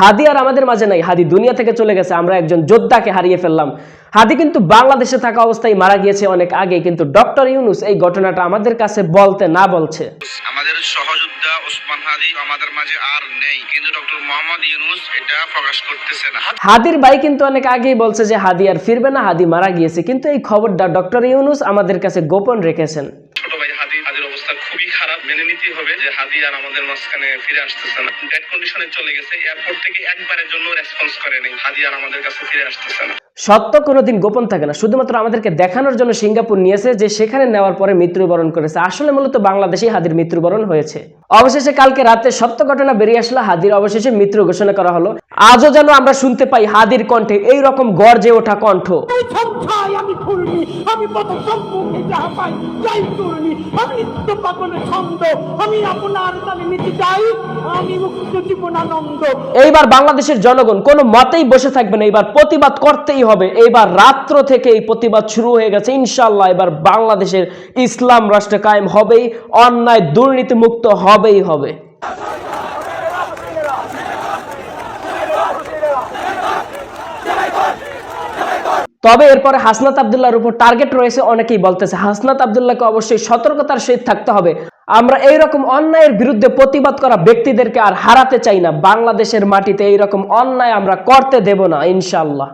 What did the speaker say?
হাদি আর আমাদের মাঝে নাই। হাদি দুনিয়া থেকে চলে গেছে আমরা একজন যোদ্ধাকে হারিয়ে ফেললাম। হাদি কিন্তু বাংলাদেশে থাকা অবস্থায় মারা গিয়েছে অনেক আগে কিন্তু ডক্টর ইউনুস এই ঘটনাটা আমাদের কাছে বলতে না বলছে। আমাদের সহযোদ্ধা ওসমান হাদি আমাদের মাঝে আর নেই কিন্তু ডক্টর মোহাম্মদ ইউনুস এটা প্রকাশ করতেছে না। হাদির ভাই কিন্তু অনেক আগেই বলছে যে হাদি আর ফিরবে না হাদি মারা গিয়েছে কিন্তু এই খবরটা ডক্টর ইউনুস আমাদের কাছে গোপন রেখেছেন ছোট ভাই হাদি হাদির অবস্থা খুবই খারাপ মেনে নিতেই হবে যে হাদি আর আমাদের মাঝখানে ফিরে আসতেছে না। ডেড কন্ডিশনে চলে গেছে এয়ারপোর্ট থেকে একবারের জন্য রেসপন্স করেনি হাজি আর আমাদের কাছে ফিরে আসতেছে না। সত্য কোনোদিন গোপন থাকে না। শুধুমাত্র আমাদেরকে দেখানোর জন্য সিঙ্গাপুর নিয়েছে যে সেখানে নেওয়ার পরে মৃত্যুবরণ করেছে। আসলে মূলত বাংলাদেশেই হাদির মৃত্যুবরণ হয়েছে। অবশেষে কালকে রাতে সত্য ঘটনা বেরিয়ে আসলো হাদির অবশেষে মৃত্যু ঘোষণা করা হলো। আজও যেন আমরা শুনতে পাই হাদির কণ্ঠে এই রকম গর্জে ওঠা কণ্ঠ। এইবার বাংলাদেশের জনগণ কোনো মতেই বসে থাকবে না এবার প্রতিবাদ করতেই হবে। এইবার রাত্র থেকে এই প্রতিবাদ শুরু হয়ে গেছে। ইনশাল্লাহ এবার বাংলাদেশের ইসলাম রাষ্ট্র কায়েম হবেই, অন্যায় দুর্নীতি মুক্ত হবেই হবে। তবে এরপরে হাসনাত আবদুল্লাহর উপর টার্গেট রয়েছে, অনেকেই বলতেছে। হাসনাত আবদুল্লাহকে অবশ্যই সতর্কতার সহিত থাকতে হবে। আমরা এই রকম অন্যায়ের বিরুদ্ধে প্রতিবাদ করা ব্যক্তিদেরকে আর হারাতে চাই না। বাংলাদেশের মাটিতে এই রকম অন্যায় আমরা করতে দেব না ইনশাল্লাহ